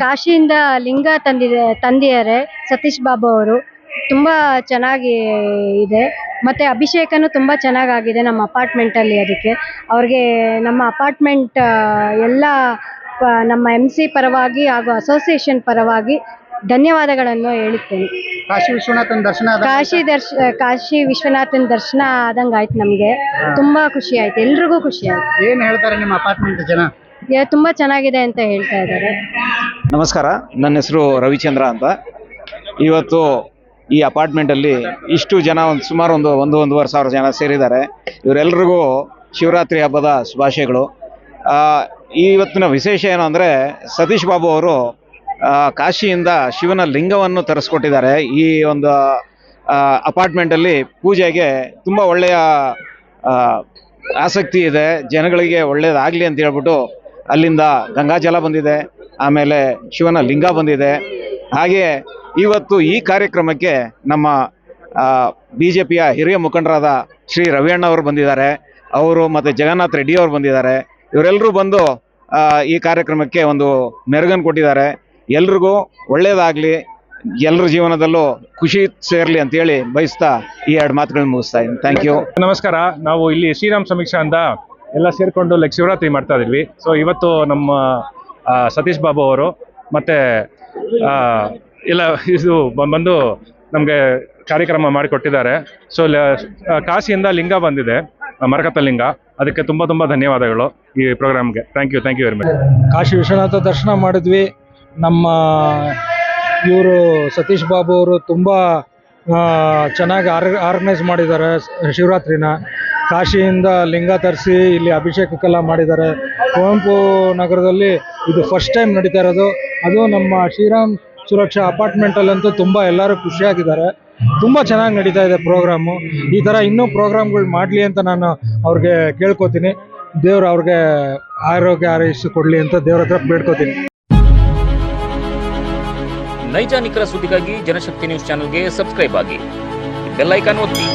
ಕಾಶಿಯಿಂದ ಲಿಂಗ ತಂದಿದೆ ತಂದಿದ್ದಾರೆ ಸತೀಶ್ ಬಾಬು ಅವರು. ತುಂಬಾ ಚೆನ್ನಾಗಿ ಇದೆ. ಮತ್ತೆ ಅಭಿಷೇಕನು ತುಂಬಾ ಚೆನ್ನಾಗಾಗಿದೆ ನಮ್ಮ ಅಪಾರ್ಟ್ಮೆಂಟ್ ಅಲ್ಲಿ ಅದಕ್ಕೆ. ಅವ್ರಿಗೆ ನಮ್ಮ ಅಪಾರ್ಟ್ಮೆಂಟ್ ಎಲ್ಲ ಪ- ನಮ್ಮ ಎಂ ಸಿ ಪರವಾಗಿ ಹಾಗೂ ಅಸೋಸಿಯೇಷನ್ ಪರವಾಗಿ ಧನ್ಯವಾದಗಳನ್ನು ಹೇಳುತ್ತೇನೆ. ಕಾಶಿ ವಿಶ್ವನಾಥನ ದರ್ಶನ ಆದ ಕಾಶಿ ದರ್ಶ ಕಾಶಿ ವಿಶ್ವನಾಥನ್ ದರ್ಶನ ಆದಂಗಾಯ್ತು ನಮಗೆ. ತುಂಬಾ ಖುಷಿ ಆಯ್ತು. ಎಲ್ರಿಗೂ ಖುಷಿ ಆಯ್ತು. ಏನ್ ಹೇಳ್ತಾರೆ ನಿಮ್ಮ ಅಪಾರ್ಟ್ಮೆಂಟ್ ಜನ? ಯಾ- ತುಂಬಾ ಚೆನ್ನಾಗಿದೆ ಅಂತ ಹೇಳ್ತಾ ಇದ್ದಾರೆ. ನಮಸ್ಕಾರ, ನನ್ನ ಹೆಸರು ರವಿಚಂದ್ರ ಅಂತ. ಇವತ್ತು ಈ ಅಪಾರ್ಟ್ಮೆಂಟಲ್ಲಿ ಇಷ್ಟು ಜನ ಒಂದು ಸುಮಾರು ಒಂದು ಒಂದು ಒಂದೂವರೆ ಸಾವಿರ ಜನ ಸೇರಿದ್ದಾರೆ. ಇವರೆಲ್ಲರಿಗೂ ಶಿವರಾತ್ರಿ ಹಬ್ಬದ ಶುಭಾಶಯಗಳು. ಇವತ್ತಿನ ವಿಶೇಷ ಏನು ಅಂದರೆ ಸತೀಶ್ ಬಾಬು ಅವರು ಕಾಶಿಯಿಂದ ಶಿವನ ಲಿಂಗವನ್ನು ತರಿಸ್ಕೊಟ್ಟಿದ್ದಾರೆ. ಈ ಒಂದು ಅಪಾರ್ಟ್ಮೆಂಟಲ್ಲಿ ಪೂಜೆಗೆ ತುಂಬ ಒಳ್ಳೆಯ ಆಸಕ್ತಿ ಇದೆ. ಜನಗಳಿಗೆ ಒಳ್ಳೆಯದಾಗಲಿ ಅಂತ ಹೇಳ್ಬಿಟ್ಟು ಅಲ್ಲಿಂದ ಗಂಗಾಜಲ ಬಂದಿದೆ. ಆಮೇಲೆ ಶಿವನ ಲಿಂಗ ಬಂದಿದೆ. ಹಾಗೆ ಇವತ್ತು ಈ ಕಾರ್ಯಕ್ರಮಕ್ಕೆ ನಮ್ಮ ಬಿ ಜೆ ಪಿಯ ಹಿರಿಯ ಮುಖಂಡರಾದ ಶ್ರೀ ರವಿಯಣ್ಣ ಅವರು ಬಂದಿದ್ದಾರೆ. ಅವರು ಮತ್ತು ಜಗನ್ನಾಥ್ ರೆಡ್ಡಿ ಅವರು ಬಂದಿದ್ದಾರೆ. ಇವರೆಲ್ಲರೂ ಬಂದು ಈ ಕಾರ್ಯಕ್ರಮಕ್ಕೆ ಒಂದು ಮೆರುಗನ್ನು ಕೊಟ್ಟಿದ್ದಾರೆ. ಎಲ್ರಿಗೂ ಒಳ್ಳೆಯದಾಗಲಿ ಎಲ್ಲರ ಜೀವನದಲ್ಲೂ ಖುಷಿ ಸೇರಲಿ ಅಂತೇಳಿ ಬಯಸ್ತಾ ಈ ಎರಡು ಮಾತುಗಳನ್ನು ಮುಗಿಸ್ತಾ ಇದ್ದೀನಿ. ಥ್ಯಾಂಕ್ ಯು ನಮಸ್ಕಾರ. ನಾವು ಇಲ್ಲಿ ಶ್ರೀರಾಮ್ ಸಮೀಕ್ಷಾ ಅಂತ ಎಲ್ಲ ಸೇರಿಕೊಂಡು ಲೈಕ್ ಶಿವರಾತ್ರಿ ಮಾಡ್ತಾ ಇದ್ವಿ. ಸೊ ಇವತ್ತು ನಮ್ಮ ಸತೀಶ್ ಬಾಬು ಅವರು, ಮತ್ತೆ ಇಲ್ಲ, ಇದು ಬಂದು ನಮಗೆ ಕಾರ್ಯಕ್ರಮ ಮಾಡಿಕೊಟ್ಟಿದ್ದಾರೆ. ಸೊ ಕಾಶಿಯಿಂದ ಲಿಂಗ ಬಂದಿದೆ ಮರಕತ ಲಿಂಗ. ಅದಕ್ಕೆ ತುಂಬ ತುಂಬ ಧನ್ಯವಾದಗಳು ಈ ಪ್ರೋಗ್ರಾಮ್ಗೆ. Thank you thank you very much Kashi Vishwanatha ದರ್ಶನ ಮಾಡಿದ್ವಿ. ನಮ್ಮ ಇವರು ಸತೀಶ್ ಬಾಬು ಅವರು ತುಂಬ ಚೆನ್ನಾಗಿ ಆರ್, ಆರ್ಗನೈಸ್ ಮಾಡಿದ್ದಾರೆ ಶಿವರಾತ್ರಿನ. ಕಾಶಿಯಿಂದ ಲಿಂಗ ತರಿಸಿ ಇಲ್ಲಿ ಅಭಿಷೇಕಕ್ಕೆಲ್ಲ ಮಾಡಿದ್ದಾರೆ. ಕುವೆಂಪು ನಗರದಲ್ಲಿ ಇದು ಫಸ್ಟ್ ಟೈಮ್ ನಡೀತಾ ಇರೋದು. ಅದು ನಮ್ಮ ಶ್ರೀರಾಮ್ ಸುರಕ್ಷಾ ಅಪಾರ್ಟ್ಮೆಂಟಲ್ಲಂತೂ ತುಂಬ ಎಲ್ಲರೂ ಖುಷಿಯಾಗಿದ್ದಾರೆ ತುಂಬ ಚೆನ್ನಾಗಿ ನಡೀತಾ ಇದೆ ಪ್ರೋಗ್ರಾಮು ಈ ಥರ ಇನ್ನೂ ಪ್ರೋಗ್ರಾಮ್ಗಳು ಮಾಡಲಿ ಅಂತ ನಾನು ಅವ್ರಿಗೆ ಕೇಳ್ಕೊತೀನಿ. ದೇವ್ರು ಅವ್ರಿಗೆ ಆರೋಗ್ಯ ಆರೈಸಿ ಕೊಡಲಿ ಅಂತ ದೇವ್ರ ಹತ್ರ ಬೇಡ್ಕೋತೀನಿ. ನೈಜ ನಿಖರ ಸುದ್ದಿಗಾಗಿ ಜನಶಕ್ತಿ ನ್ಯೂಸ್ ಚಾನಲ್ಗೆ ಸಬ್ಸ್ಕ್ರೈಬ್ ಆಗಿ. ಬೆಲ್ಲೈಕಾನ್ ಒತ್ತಿ.